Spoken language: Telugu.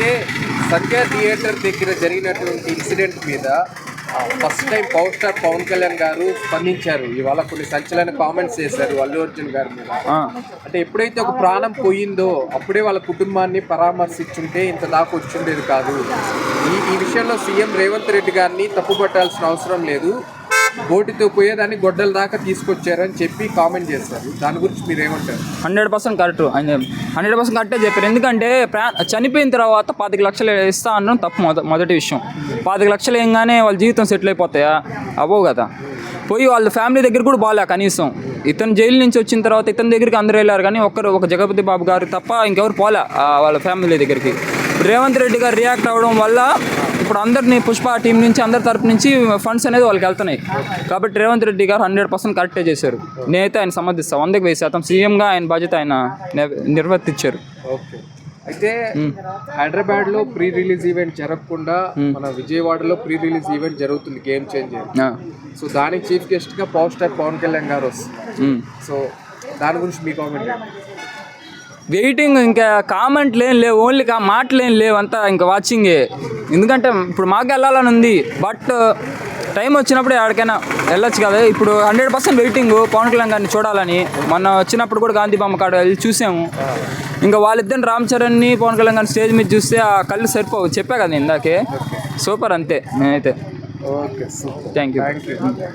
అయితే సంధ్య థియేటర్ దగ్గర జరిగినటువంటి ఇన్సిడెంట్ మీద first time power star Pawan Kalyan garu స్పందించారు. ఇవాళ కొన్ని సంచలన కామెంట్స్ చేశారు అల్లు అర్జున్ గారి మీద. అంటే ఎప్పుడైతే ఒక ప్రాణం పోయిందో అప్పుడే వాళ్ళ కుటుంబాన్ని పరామర్శించుంటే ఇంత దాకా వచ్చిండేది కాదు. ఈ ఈ విషయంలో సీఎం రేవంత్ రెడ్డి గారిని తప్పుపట్టాల్సిన అవసరం లేదు. బోటితో పోయేదాన్ని గొడ్డల దాకా తీసుకొచ్చారని చెప్పి కామెంట్ చేశారు దాని గురించి మీరు ఏమంటారు hundred percent correct. And hundred percent కరెక్టే చెప్పారు. ఎందుకంటే ప్రా చనిపోయిన తర్వాత పాతిక లక్షలు ఇస్తా అనడం తప్పు మొద మొదటి విషయం. పాతిక లక్షలు ఏంగానే వాళ్ళ జీవితం సెటిల్ అయిపోతాయా? అవ్వవు కదా. పోయి వాళ్ళ ఫ్యామిలీ దగ్గర కూడా బాగాలే కనీసం. ఇతను జైలు నుంచి వచ్చిన తర్వాత ఇతని దగ్గరికి అందరూ వెళ్ళారు కానీ ఒక్కరు ఒక జగపతి బాబు గారు తప్ప ఇంకెవరు పోలే వాళ్ళ ఫ్యామిలీ దగ్గరికి. రేవంత్ రెడ్డి గారు రియాక్ట్ అవ్వడం వల్ల ఇప్పుడు అందరినీ పుష్ప టీం నుంచి అందరి తరపు నుంచి ఫండ్స్ అనేది వాళ్ళకి వెళ్తున్నాయి. కాబట్టి రేవంత్ రెడ్డి గారు హండ్రెడ్ పర్సెంట్ కరెక్టే చేశారు. నేనైతే ఆయన సమర్థిస్తాను వందకి వెయ్యి శాతం సీఎంగా ఆయన బాధ్యత ఆయన నిర్వర్తించారు. ఓకే. అయితే హైదరాబాద్లో ప్రీ రిలీజ్ ఈవెంట్ జరగకుండా మన విజయవాడలో ప్రీ రిలీజ్ ఈవెంట్ జరుగుతుంది గేమ్ చేంజర్ ఆ, సో దానికి చీఫ్ గెస్ట్గా పవర్ స్టార్ పవన్ కళ్యాణ్ గారు వస్తారు. ఉమ్. సో దాని గురించి మీ కామెంట్ వెయిటింగ్ ఇంకా కామెంట్లు ఏం లేవు ఓన్లీ కా మాటలు ఏం లేవు అంతా ఇంకా వాచింగే. ఎందుకంటే ఇప్పుడు మాకు వెళ్ళాలని ఉంది బట్ టైం వచ్చినప్పుడు ఎక్కడికైనా వెళ్ళొచ్చు కదా. ఇప్పుడు hundred percent waiting Pawan Kalyan గారిని చూడాలని. మొన్న వచ్చినప్పుడు కూడా గాంధీ బొమ్మ కాడ వెళ్ళి చూసాము. ఇంకా వాళ్ళిద్దరిని రామ్ చరణ్ని పవన్ కళ్యాణ్ గారిని స్టేజ్ మీద చూస్తే ఆ కళ్ళు సరిపోవు. చెప్పా కదా ఇందాకే. సూపర్ అంతే నేనైతే. Okay thank you